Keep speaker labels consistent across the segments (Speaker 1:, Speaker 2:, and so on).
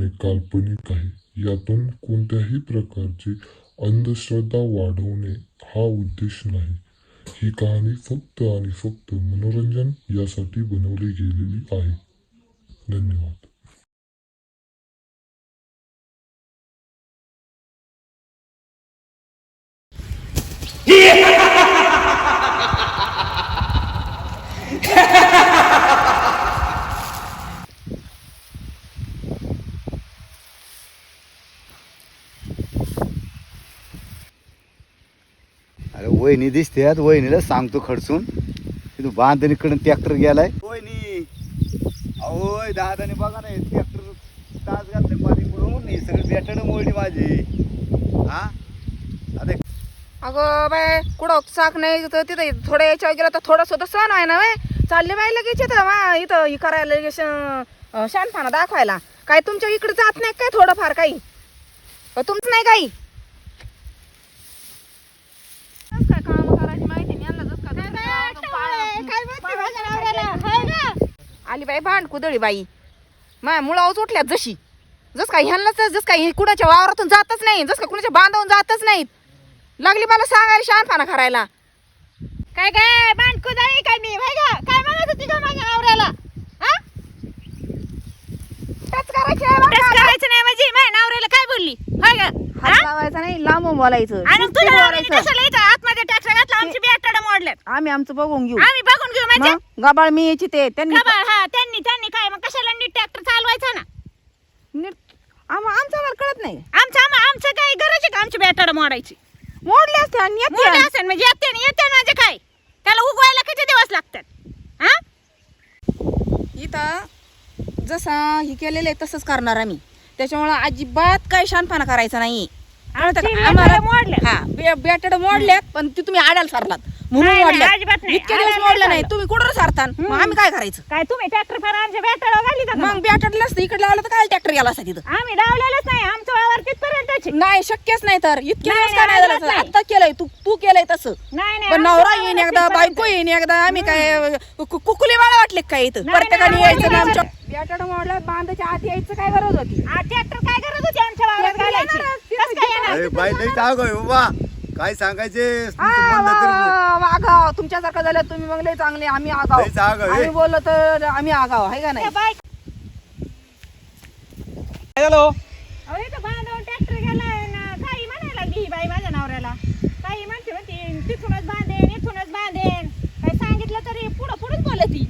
Speaker 1: पूर्णपणे काल्पनिक आहे यातून कोणत्याही प्रकारची अंधश्रद्धा वाढवणे हा उद्देश नाही. ही कहाणी फक्त आणि फक्त मनोरंजन यासाठी बनवली गेलेली आहे. धन्यवाद.
Speaker 2: अरे वहिनी दिसते वहिनीला सांगतो खडसून. की तू बांधणीकडून ट्रॅक्टर गेलाय. वहिनी अहोय दादाने बघा ना ट्रॅक्टर तास घातले पाणी पडून हे सगळं बॅटड मोडली माझी. हा? आता
Speaker 3: अगं बाय कुठं चाक नाही तर तिथं थोडं याच्यावर गेलं तर थोडं सुद्धा सण आहे ना बाय चालले बाय लगेच इथं मा इथं हे करायला लगेच शानपणा दाखवायला. काय तुमच्या इकडे जात नाही काय थोडंफार काही? तुमचं नाही काही कसं काय कामं करायची माहिती नाही यांना जसं काय जसं आली बाई भांड कुदळी बाई. माया मुळावच उठल्यात जशी. जस काय ह्यांनाच जस काय कुणाच्या वावरातून जातच नाही जस काय कुणाच्या बांधावून जातच नाहीत. लागली मला सांगायला शहाणपणा करायला. काय काय बांधको जाई काय मी? का काय म्हणत होती का माझ्या नवऱ्याला करायची नाही का?
Speaker 4: म्हणजे? माझ्या नवऱ्याला काय बोलली? होय का
Speaker 3: हात लावायचा नाही लांबून बोलायचं.
Speaker 4: आणि
Speaker 3: शिस्तीत
Speaker 4: तुझ्या नवऱ्याने
Speaker 3: बोलायचं.
Speaker 4: कशाला इथं आतमध्ये ट्रॅक्टर घातला? आमची बी आठवडा मोडल्यात.
Speaker 3: आम्ही आमचं बघून घेऊ.
Speaker 4: आम्ही बघून घेऊ म्हणजे?
Speaker 3: मग गबाळ मी यायची ते त्यांनी
Speaker 4: खबर हा त्यांनी त्यांनी काय मग कशाला नीट ट्रॅक्टर चालवायचा ना
Speaker 3: नीट आम- आमचं मला कळत नाही.
Speaker 4: आमचं आम- आमचं काय गरज आहे का? आमची बॅटड मोडायची.
Speaker 3: मोडले असते आणि येते.
Speaker 4: मोठे
Speaker 3: आणि-
Speaker 4: असेल म्हणजे येते ना येते ना म्हणजे काय? त्याला उगवायला किती दिवस लागतात? हा?
Speaker 3: इथं जसं हे केलेलं आहे तसंच करणार आम्ही. त्याच्यामुळे अजिबात काही शानपणा करायचा नाही? आम्हाला
Speaker 4: मोडल्यात.
Speaker 3: हा बे- बॅटड मोडल्यात पण ती तुम्ही आडायला सारलात. म्हणून
Speaker 4: नाही, नाही,
Speaker 3: मोडल्यात
Speaker 4: अजिबात नाही.
Speaker 3: इतके दिवस मोडलं
Speaker 4: नाही.
Speaker 3: तुम्ही कुठं सारता मग आम्ही काय करायचं?
Speaker 4: काय तुम्ही ट्रॅक्टर फार आमच्या घाली का
Speaker 3: मग असतं. इकडे लावलं तर काय ट्रॅक्टर गेला असता तिथं?
Speaker 4: आम्ही डावलेलंच नाही. आमचं वावर तिथपर्यंतच.
Speaker 3: नाही शक्यच नाही तर. इतके
Speaker 4: नाही,
Speaker 3: दिवस काय
Speaker 4: नाही,
Speaker 3: झालं. आता केलंय. तू तू केलंय तसं.
Speaker 4: नाही नाही
Speaker 3: पण
Speaker 4: आमचं
Speaker 3: नवरा
Speaker 4: वावर
Speaker 3: येईन एकदा
Speaker 4: तिथपर्यंत.
Speaker 3: बायको येईन एकदा. आम्ही काय कु- कुकुले बाळा वाटले का काय इथं?
Speaker 4: नाही,
Speaker 3: प्रत्येकाने
Speaker 4: नाही,
Speaker 3: यायचं ना
Speaker 4: नाही,
Speaker 3: आमच्या बॅटड मोडला बांधाच्या आत यायचं काय गरज होती?
Speaker 4: आ, ट्रॅक्टर काय गरज होती? आमच्या वावरात घालायची. कसं काय येणार?
Speaker 2: अरे बाई लई जाग आहे बाबा. काय सांगायचे?
Speaker 3: तुमच्यासारखं झालं तुम्ही मग लय चांगले आम्ही आगाव. आम्ही
Speaker 2: हे.
Speaker 3: बोललो तर आम्ही आगाव आहे का नाही?
Speaker 5: हॅलो
Speaker 4: अहो इथं बांधून ट्रॅक्टर गेलाय ना. काही म्हणायला लागली ही बाई माझ्या नवऱ्याला. काही म्हणते म्हणते तिथूनच बांधेन इथूनच बांधेन. काही सांगितलं तरी पुढं पुढंच बोलत ती.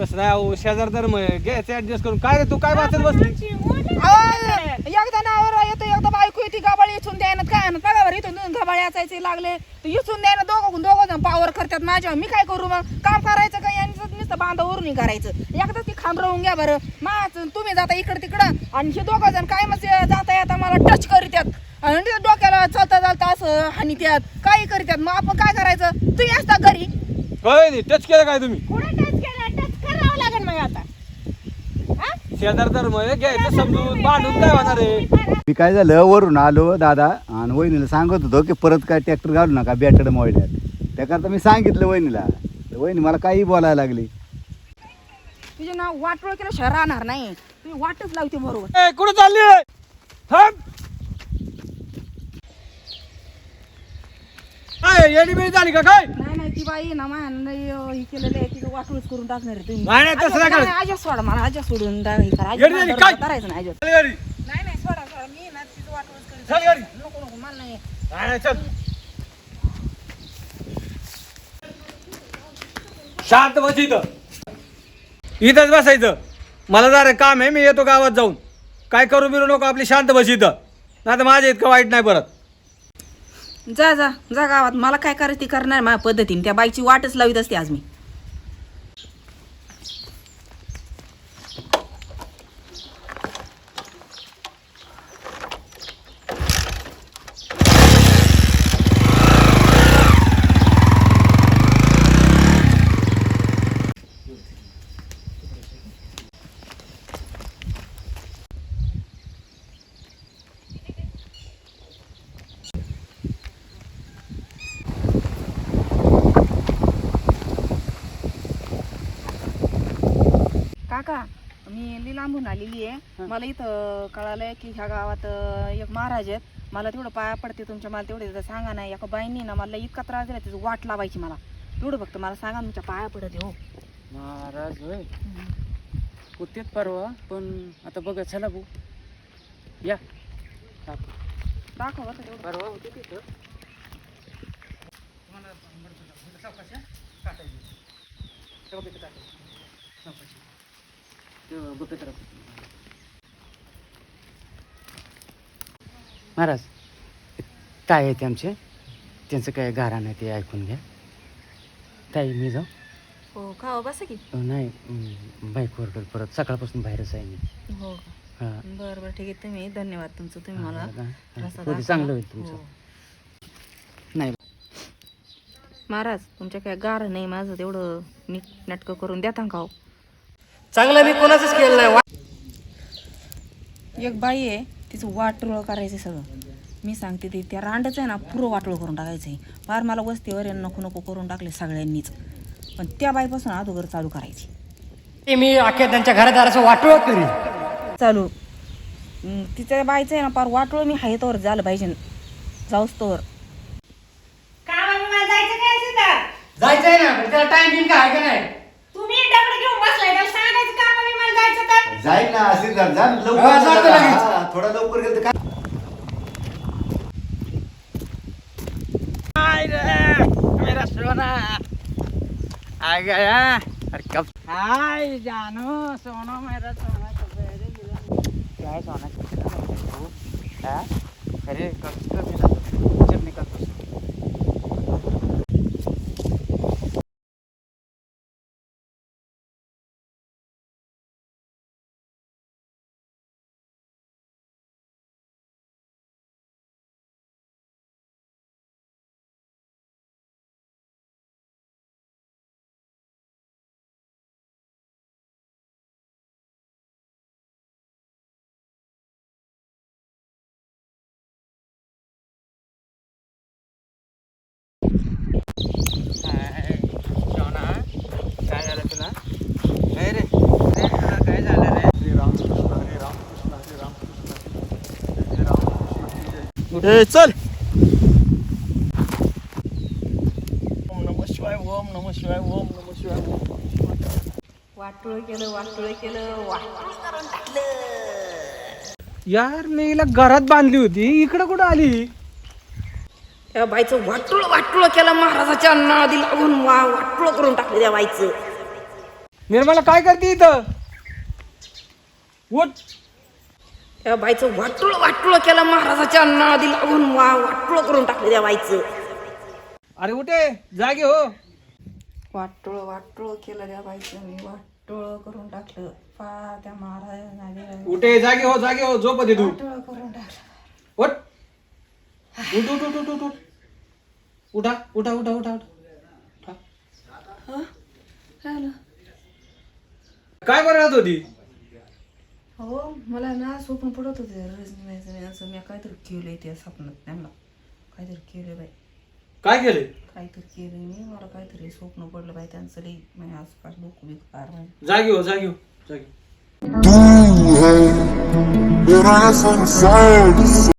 Speaker 5: तसं नाही अहो शेजार तर घ्यायचं ऍडजस्ट करून. काय रे तू? काय वाचत बसली?
Speaker 3: एकदा नावर येतो एकदा बायको येते द्यायना काय आणत बघा बरं इथून दोन गबाळी असायचे लागले? तर इथून द्यायना दोघं दोघं जण पावर करतात माझ्या मी काय करू मग? काम करायचं का यांचं नुसतं बांधावरून करायचं. एकदा ती खांब राहून घ्या बरं. माच तुम्ही जाता इकडं तिकडं. आणि हे दोघं जण काय मग जाता येता मला टच करीत्यात आणि ते डोक्याला चालता चालता असं हानी त्यात काही करीत्यात मग आपण काय करायचं? तुम्ही असता घरी.
Speaker 5: काय नाही टच केलं काय तुम्ही?
Speaker 4: पुढे टच केला? टच करावं लागेल मग आता. हा?
Speaker 5: शेजार तर घ्यायचं समजून भांडून काय होणार आहे?
Speaker 2: मी काय झालं वरून आलो दादा आणि वहिनीला सांगत होतो की परत काय ट्रॅक्टर घालू नका बॅटड मोडल्यात त्याकरता मी सांगितलं वहिनीला. तर वहिनी मला काही बोलायला लागली.
Speaker 3: तुझे नाव वाटोळ केलं राहणार नाही. तुम्ही वाटच लावते बरोबर.
Speaker 5: ए, कुठं चालली थांब. काय येडी बिडी झाली का काय?
Speaker 3: नाही नाही ती बाई ना हे केलेलं आहे तिचं वाटूनच करून टाकणार आहे तुम्ही.
Speaker 5: नाही, नाही, तसं नाही करायचं.
Speaker 3: आजा सोडा मला आजा सोडून दा- हे करा. आजा
Speaker 5: येडी झाली,
Speaker 3: मला
Speaker 5: काय?
Speaker 3: करायचं नाही आजा
Speaker 5: चल घरी.
Speaker 3: नाही नाही सोडा सोडा. मी ना तिचं वाटूनच करीन.
Speaker 5: चल घरी.
Speaker 3: नको नको मला नाही
Speaker 5: नाही, नाही, चल. शांत बस इथं. इथंच बसायचं. मला जरा काम आहे मी येतो गावात जाऊन. काय करू बिरू नको आपली शांत बस इथं. नाही तर माझ्या इतकं वाईट नाही परत.
Speaker 3: जा जा जा गावात. मला काय करायचं ती करणार माझ्या पद्धतीने. त्या बाईची वाटच लावित असते आज मी. मी लई लांबून आलेली आहे. मला इथं कळालंय की ह्या गावात एक महाराज आहेत. मला तेवढं पाया पडते तुमच्या मला तेवढे सांगा नाही. एका बाईंनी ना मला इतका त्रास दिला त्याची वाट लावायची मला. तेवढं फक्त मला सांगा तुमच्या पाया पडते हो.
Speaker 6: महाराज होय. होतेच परवा पण आता बघा चला भाऊ या.
Speaker 3: दाखव. बरं तेवढं.
Speaker 6: परवा होते तिथं. महाराज काय आहे ते आमचे? त्यांचं काय गारा नाही ते ऐकून घ्या. ताई मी जाऊ?
Speaker 3: हो का हो बस की.
Speaker 6: अ, नाही अं, बाईक ओरडल परत सकाळपासून बाहेरच आहे मी.
Speaker 3: हो
Speaker 6: हां.
Speaker 3: बरं बरं ठीक आहे. तुम्ही धन्यवाद तुमचं. तुम्ही मला रस्ता दाखवला.
Speaker 6: चांगलं होईल तुमचं.
Speaker 3: हो.
Speaker 6: नाही.
Speaker 3: महाराज तुमच्या काय गार नाही माझं. तेवढं नीट नाटकं करून द्या का हो?
Speaker 5: चांगलं मी कोणाचंच केलं नाही. वा-
Speaker 3: एक बाई आहे तिचं वाटोळं करायचं सगळं. मी सांगते ते त्या रांडच आहे ना पुरं वाटोळं करून टाकायचं आहे फार मला वस्तीवर आहे ना नको नको करून टाकले सगळ्यांनीच. पण त्या बाईपासून अगोदर चालू करायची.
Speaker 5: ते मी अख्ख्या त्यांच्या घरादाराचं वाटोळ करी
Speaker 3: चालू. हम्म, तिच्या बाईचं आहे ना फार वाटोळं मी हाय तोवर झालं पाहिजे. जाऊस तोवर
Speaker 4: कामाला जायचं काय सीता
Speaker 5: जायचंय ना पण त्याला टाइम बिन काय आहे का नाही
Speaker 4: तुम्ही डबड घेऊन बसलाय त्याला सांगायचं काम मला जायचं तर
Speaker 2: जाईल ना असेल जा जा
Speaker 5: हा,
Speaker 2: लवकर.
Speaker 5: जातो
Speaker 2: जा.
Speaker 5: लगेच.
Speaker 2: हा, थोडा लवकर गेलं तर काय?
Speaker 6: मेरा सोना आ गया अरे कब हाय जानो सोना मेरा सोना क्या है सोना कितना हाँ? अरे कब तो. मिला जब निकल तो. ए चल. ओम नम शिवाय ओम नम शिवाय ओम नम
Speaker 5: शिवाय ओम
Speaker 3: वाटोळ केलं वाटोळ केलं वाटोळ करून टाकलं
Speaker 5: यार मी हिला घरात बांधली होती. इकडं कुठं आली?
Speaker 3: त्या बाईचं वाटोळं वाटोळं केलं महाराजाच्या नादी लागून वा वाटोळं करून टाकलं त्या बाईचं.
Speaker 5: निर्मला काय करते इथं? उठ.
Speaker 3: त्या बाईचं वाटोळं वाटोळं केलं महाराजाच्या नादी लागून वा वाटोळं करून टाकलं त्या बाईचं.
Speaker 5: अरे उठे जागे हो.
Speaker 3: वाटोळं वाटोळं केलं त्या बाईचं मी वाटोळं करून टाकलं. पा त्या महाराजांना
Speaker 5: उठे जागे हो जागे हो झोप दे तू.
Speaker 3: वाटोळं करून टाकलं.
Speaker 5: उठ. उठ उठ उठ उठ उठ. उठ उठा उठा उठा उठा. उठा.
Speaker 3: झालं
Speaker 5: काय करत होती?
Speaker 3: हो मला ना स्वप्न पडत होते रजनी असं. मी काहीतरी केलंय त्या स्वप्नात त्यांना. काहीतरी केलंय बाई.
Speaker 5: काय केले
Speaker 3: काहीतरी केलंय मी. मला काहीतरी स्वप्न पडलं बाई. त्यांचं लई म्हणजे आसपास लोक बेकार म्हणजे
Speaker 5: जागे हो जागे हो जागे
Speaker 1: तू है मेरा संसार.